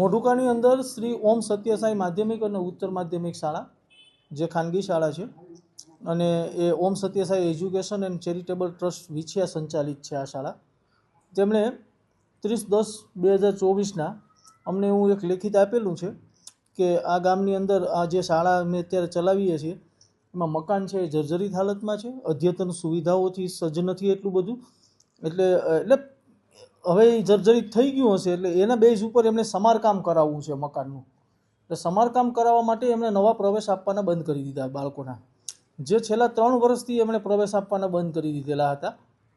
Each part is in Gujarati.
મોઢુકાની અંદર શ્રી ઓમ સત્યસાઈ માધ્યમિક અને ઉત્તર માધ્યમિક શાળા, જે ખાનગી શાળા છે. અને એ Om Satyasai education and charitable trust Vichhiya સંચાલિત છે આ શાળા. તેમણે ત્રીસ દસ બે હજાર ચોવીસના અમને હું એક લેખિત આપેલું છે કે આ ગામની અંદર આ જે શાળા અમે અત્યારે ચલાવીએ છીએ, એમાં મકાન છે એ જર્જરિત હાલતમાં છે, અદ્યતન સુવિધાઓથી સજ્જ નથી એટલું બધું. એટલે એટલે હવે એ જર્જરિત થઈ ગયું હશે એટલે એના બેઝ ઉપર એમણે સમારકામ કરાવવું છે મકાનનું. એટલે સમારકામ કરાવવા માટે એમણે નવા પ્રવેશ આપવાના બંધ કરી દીધા બાળકોના. જે છેલ્લા ત્રણ વર્ષથી એમણે પ્રવેશ આપવાના બંધ કરી દીધેલા હતા.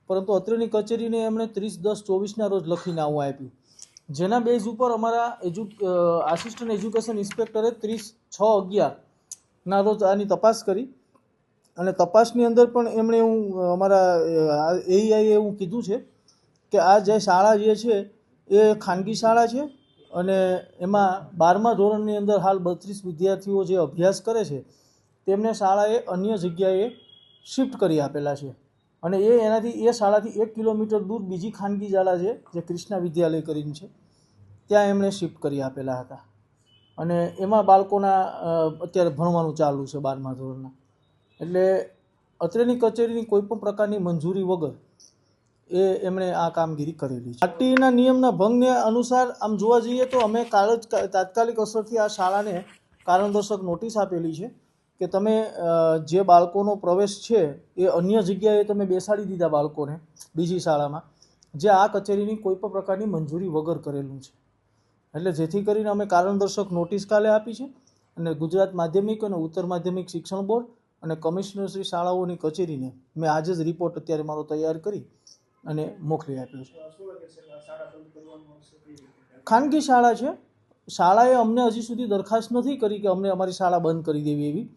પરંતુ અત્રેની કચેરીને એમણે ત્રીસ, દસ, ચોવીસના રોજ લખીને આવું આપ્યું. જેના બેઝ ઉપર અમારા એજ્યુ આસિસ્ટન્ટ એજ્યુકેશન ઇન્સ્પેક્ટરે ત્રીસ, છ અગિયારના રોજ આની તપાસ કરી. અને તપાસની અંદર પણ એમણે હું અમારા એઈઆઈએ એવું કીધું છે કે આ જે શાળા જે છે, એ ખાનગી શાળા છે અને એમાં બારમા ધોરણની અંદર હાલ બત્રીસ વિદ્યાર્થીઓ જે અભ્યાસ કરે છે, તેમને શાળાએ અન્ય જગ્યાએ શિફ્ટ કરી આપેલા છે. અને એ એનાથી, એ શાળાથી એક કિલોમીટર દૂર બીજી ખાનગી શાળા છે, જે કૃષ્ણા વિદ્યાલય કરીને છે, ત્યાં એમણે શિફ્ટ કરી આપેલા હતા. અને એમાં બાળકોના અત્યારે ભણવાનું ચાલુ છે બારમા ધોરણના. એટલે અત્રેની કચેરીની કોઈપણ પ્રકારની મંજૂરી વગર એ એમણે આ કામગીરી કરેલી છે. આરટીઈના નિયમના ભંગને અનુસાર આમ જોવા જઈએ તો અમે કાલ જ તાત્કાલિક અસરથી આ શાળાને કારણદર્શક નોટિસ આપેલી છે કે તમે જે બાળકોનો પ્રવેશ છે એ અન્ય જગ્યાએ તમે બેસાડી દીધા બાળકોને બીજી શાળામાં, જે આ કચેરીની કોઈ પણ પ્રકારની મંજૂરી વગર કરેલું છે. એટલે જેથી કરીને અમે કારણદર્શક નોટિસ કાલે આપી છે અને ગુજરાત માધ્યમિક અને ઉત્તર માધ્યમિક શિક્ષણ બોર્ડ અને કમિશનરશ્રી શાળાઓની કચેરીને મેં આજે જ રિપોર્ટ અત્યારે મારો તૈયાર કરી અને મોકલી આપ્યું છે. ખાનગી શાળા છે. શાળાએ અમને હજી સુધી દરખાસ્ત નથી કરી કે અમને અમારી શાળા બંધ કરી દેવી એવી.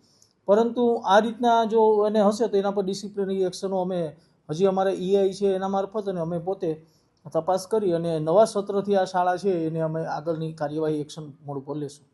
પરંતુ આ રીતના જો એને હશે તો એના પર ડિસિપ્લિનરી એક્શનો અમે હજી અમારે ઈઆઈ છે એના મારફત અને અમે પોતે તપાસ કરી અને નવા સત્રથી આ શાળા છે એને અમે આગળની કાર્યવાહી એક્શન મોડ ઉપર લેશું.